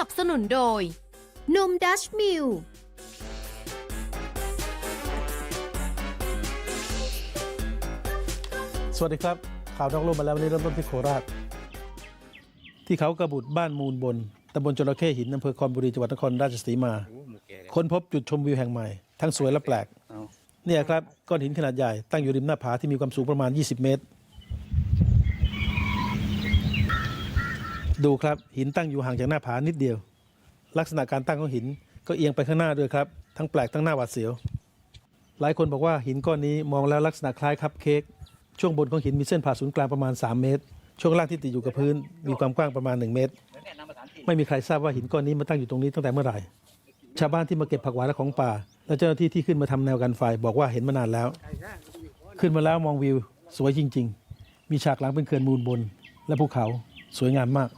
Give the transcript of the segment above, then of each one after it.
นับสนุนโดย นมดัชมิลสวัสดีครับ ข่าวนอกโลกมาแล้ววันนี้เริ่มต้นที่โคราช ที่เขากระบุดบ้านมูลบนตำบลจระเข้หินอำเภอคอนบุรีจังหวัดนครราชสีมา ค้นพบจุดชมวิวแห่งใหม่ ทั้งสวยและแปลก เนี่ยครับ ก้อนหินขนาดใหญ่ตั้งอยู่ริมหน้าผาที่มีความสูงประมาณ 20 เมตร ดูครับหินตั้งอยู่ห่างจากหน้าผานิดเดียว ลักษณะการตั้งของหินก็เอียงไปข้างหน้าด้วยครับ ทั้งแปลกทั้งหน้าหวาดเสียว หลายคนบอกว่าหินก้อนนี้มองแล้วลักษณะคล้ายคัพเค้กช่วงบนของหินมีเส้นผ่าศูนย์กลางประมาณ 3 เมตร ช่วงล่างที่ติดอยู่กับพื้น มีความกว้างประมาณ 1 เมตร ไม่มีใครทราบว่าหินก้อนนี้มาตั้งอยู่ตรงนี้ตั้งแต่เมื่อไหร่ ชาวบ้านที่มาเก็บผักหวานและของป่า และเจ้าหน้าที่ที่ขึ้นมาทำแนวกันไฟบอกว่าเห็นมานานแล้ว ขึ้นมาแล้วมองวิว สวยจริง ๆ มีฉากหลังเป็นเขื่อนมูลบนและภูเขา สวยงามมาก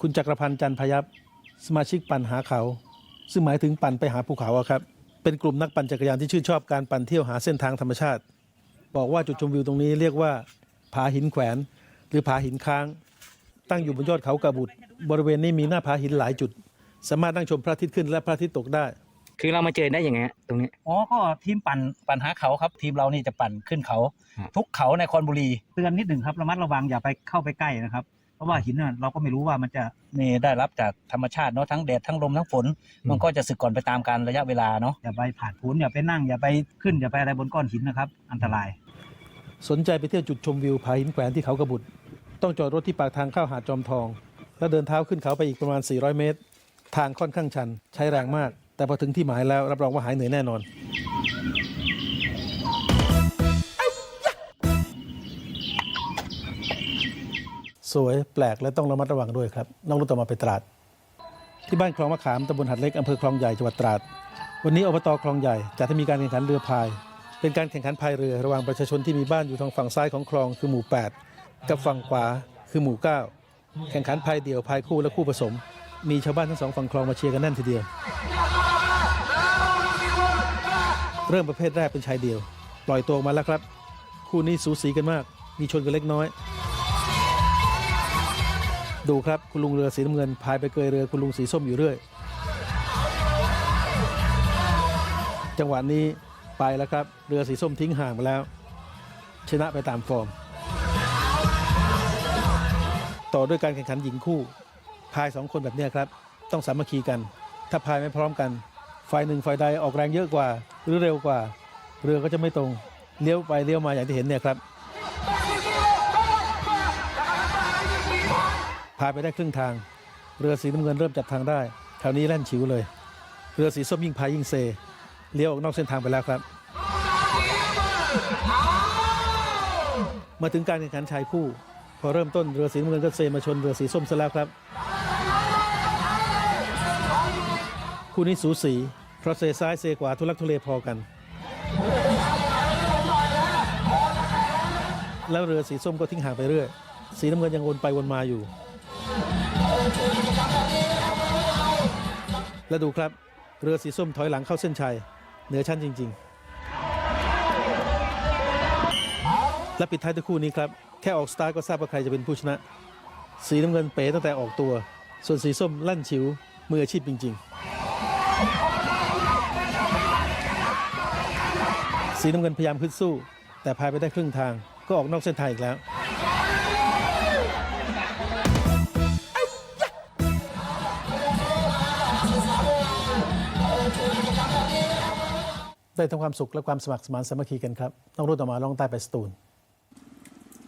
คุณจักรพันธ์จันพยับสมาชิกปั่นหาเขา ซึ่งหมายถึงปั่นไปหาภูเขาครับ เป็นกลุ่มนักปั่นจักรยานที่ชื่นชอบการปั่นเที่ยวหาเส้นทางธรรมชาติ บอกว่าจุดชมวิวตรงนี้เรียกว่าผาหินแขวน หรือผาหินค้าง ตั้งอยู่บนยอดเขากระบุดบริเวณนี้มีหน้าผาหินหลายจุด สามารถนั่งชมพระอาทิตย์ขึ้นและพระอาทิตย์ตกได้ คือเรามาเจอได้ยังไงฮะตรงนี้ อ๋อ ก็ทีมปั่นปั่นหาเขาครับ ทีมเรานี่จะปั่นขึ้นเขา ฮะ ทุกเขาในคอนบุรีเตือนนิดหนึ่งครับระมัดระวังอย่าไปเข้าไปใกล้นะครับ เพราะว่าหินน่ะเราก็ไม่รู้ว่ามันจะมีได้รับจากธรรมชาติเนาะทั้งแดดทั้งลมทั้งฝน มันก็จะสึกก่อนไปตามการระยะเวลาเนาะอย่าไปผ่านผุนอย่าไปนั่งอย่าไปขึ้นอย่าไปอะไรบนก้อนหินนะครับ อันตราย สนใจไปเที่ยวจุดชมวิวผาหินแขวนที่เขากระบุดต้องจอดรถที่ปากทางเข้าหาดจอมทอง แล้วเดินเท้าขึ้นเขาไปอีกประมาณ 400 เมตร ทางค่อนข้างชัน ใช้แรงมาก แต่พอถึงที่หมายแล้วรับรองว่าหายเหนื่อยแน่นอน สวยแปลกและต้องระมัดระวังด้วยครับ น้องรุต่อมาไปตราด ที่บ้านคลองมะขามตำบลหัดเล็กอำเภอคลองใหญ่จังหวัดตราด วันนี้อบตคลองใหญ่จัดให้มีการแข่งขันเรือพาย เป็นการแข่งขันพายเรือระหว่างประชาชนที่มีบ้านอยู่ทางฝั่งซ้ายของคลองคือหมู่ 8 กับฝั่งขวาคือหมู่ 9 แข่งขันพายเดี่ยวพายคู่และคู่ผสม มีชาวบ้านทั้งสองฝั่งคลองมาเชียร์กันแน่นทีเดียว เริ่มประเภทแรกเป็นชายเดี่ยว ปล่อยตัวออกมาแล้วครับ คู่นี้สูสีกันมาก มีชนกันเล็กน้อย ดูครับคุณลุงเรือสีน้ำเงินพายไปเกยเรือคุณลุงสีส้มอยู่เรื่อย จังหวะนี้ไปแล้วครับ เรือสีส้มทิ้งห่างไปแล้ว ชนะไปตามฟอร์ม ต่อด้วยการแข่งขันหญิงคู่ พายสองคนแบบนี้ครับ ต้องสามัคคีกัน ถ้าพายไม่พร้อมกันฝ่ายหนึ่งฝ่ายใดออกแรงเยอะกว่า หรือเร็วกว่า เรือก็จะไม่ตรงเลี้ยวไปเลี้ยวมาอย่างที่เห็นเนี่ยครับพายไปได้ครึ่งทาง เรือสีน้ำเงินเริ่มจับทางได้คราวนี้แล่นฉิวเลย เรือสีส้มยิ่งพายยิ่งเซเลี้ยวออกนอกเส้นทางไปแล้วครับ มาถึงการแข่งขันชายคู่ พอเริ่มต้นเรือสีน้ำเงินก็เซมาชนเรือสีส้มซะแล้วครับ คู่นี้สูสี เพราะเซซ้ายเซขวาทุลักทุเลพอกัน แล้วเรือสีส้มก็ทิ้งห่างไปเรื่อย สีน้ำเงินยังวนไปวนมาอยู่ แล้วดูครับเรือสีส้มถอยหลังเข้าเส้นชัย เหนือชั้นจริง ๆ และปิดท้ายด้วยคู่นี้ครับ แค่ออกสตาร์ก็ทราบว่าใครจะเป็นผู้ชนะ สีน้ำเงินเป๋ตั้งแต่ออกตัว ส่วนสีส้มลั่นฉิวมืออาชีพจริง ๆ สีน้ำเงินพยายามขึ้นสู้ แต่พายไปได้ครึ่งทางก็ออกนอกเส้นทางอีกแล้ว ได้ทำความสุขและความสมัครสมานสามัคคีกันครับต้องรู้ต่อมาล่องใต้ไปสตูล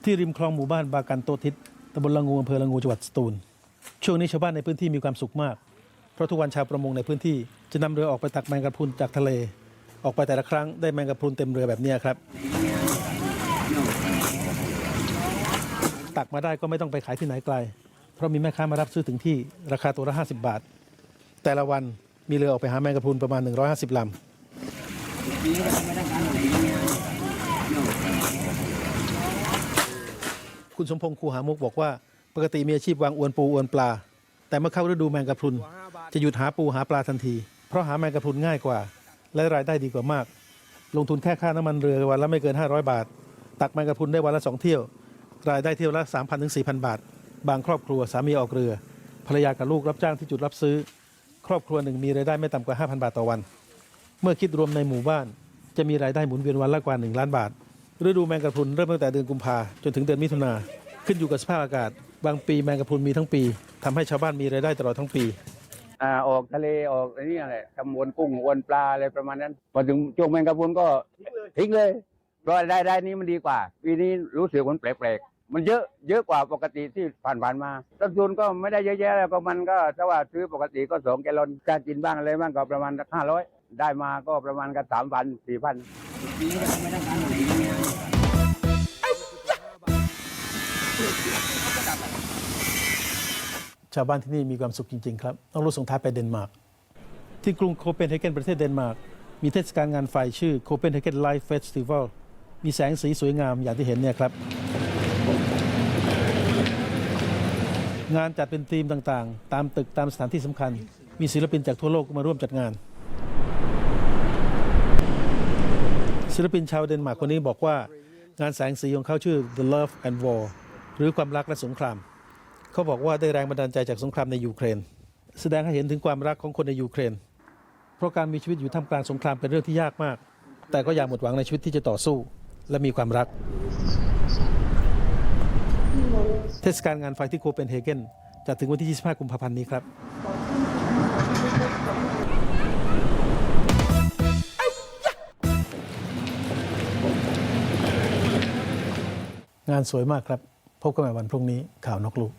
ที่ริมคลองหมู่บ้านบากันโตทิศตำบลละงูอำเภอละงูจังหวัดสตูล ช่วงนี้ชาวบ้านในพื้นที่มีความสุขมาก เพราะทุกวันชาวประมงในพื้นที่จะนำเรือออกไปตักแมงกะพรุนจากทะเล ออกไปแต่ละครั้งได้แมงกะพรุนเต็มเรือแบบนี้ครับ ตักมาได้ก็ไม่ต้องไปขายที่ไหนไกล เพราะมีแม่ค้ามารับซื้อถึงที่ราคาตัวละ 50 บาท แต่ละวันมีเรือออกไปหาแมงกะพรุนประมาณ 150ลำคุณสมพงษ์คูหามุกบอกว่า ปกติมีอาชีพวางอวนปูอวนปลา แต่เมื่อเข้าฤดูแมงกะพรุน จะหยุดหาปูหาปลาทันที เพราะหาแมงกะพรุนง่ายกว่า และรายได้ดีกว่ามาก ลงทุนแค่ค่าน้ำมันเรือวันละไม่เกิน 500 บาท ตักแมงกะพรุนได้วันละ 2 เที่ยว รายได้เที่ยวละ 3,000ถึง4,000 บาท บางครอบครัวสามีออกเรือ ภรรยากับลูกรับจ้างที่จุดรับซื้อ ครอบครัวหนึ่งมีรายได้ไม่ต่ำกว่า 5,000 บาทต่อวัน เมื่อคิดรวมในหมู่บ้าน จะมีรายได้หมุนเวียนวันละกว่า 1 ล้านบาท ฤดูแมงกะพรุนเริ่มตั้งแต่เดือนกุมภาจนถึงเดือนมิถุนาขึ้นอยู่กับสภาพอากาศ บางปีแมงกะพรุนมีทั้งปีทำให้ชาวบ้านมีรายได้ตลอดทั้งปี อ่าออกทะเลออกอะไรนี่อะไรทำอวนกุ้งอวนปลาอะไรประมาณนั้น พอถึงช่วงแมงกะพรุนก็ทิ้งเลย เพราะรายได้นี้มันดีกว่า ปีนี้รู้สึกมันแปลกๆ มันเยอะเยอะกว่าปกติที่ผ่านๆมาต้นทุนก็ไม่ได้เยอะแยะแล้วก็มันก็ถ้าว่าซื้อปกติก็สองแกลลอนการกินบ้างอะไรบ้างก็ประมาณห้าร้อยได้มาก็ประมาณกันสามพันสี่พัน ชาวบ้านที่นี่มีความสุขจริง ๆ ครับ ต้องรู้ส่งท้ายไปเดนมาร์ก ที่กรุงโคเปนเฮเกนประเทศเดนมาร์ก มีเทศกาลงานไฟชื่อโคเปนเฮเกนไลฟ์เฟสติวัลมีแสงสีสวยงามอย่างที่เห็นเนี่ยครับ งานจัดเป็นธีมต่างๆ ตามตึกตามสถานที่สำคัญ มีศิลปินจากทั่วโลกมาร่วมจัดงาน ศิลปินชาวเดนมาร์กคนนี้บอกว่างานแสงสีของเขาชื่อ The Love and War หรือความรักและสงคราม เขาบอกว่าได้แรงบันดาลใจจากสงครามในยูเครน แสดงให้เห็นถึงความรักของคนในยูเครน เพราะการมีชีวิตอยู่ท่ามกลางสงครามเป็นเรื่องที่ยากมาก แต่ก็อยากหมดหวังในชีวิตที่จะต่อสู้ และมีความรัก เทศกาลงานไฟที่โคเปนเฮเกนจัดถึงวันที่ 25 กุมภาพันธ์นี้ครับงานสวยมากครับ พบกันใหม่วันพรุ่งนี้ข่าวนกลูก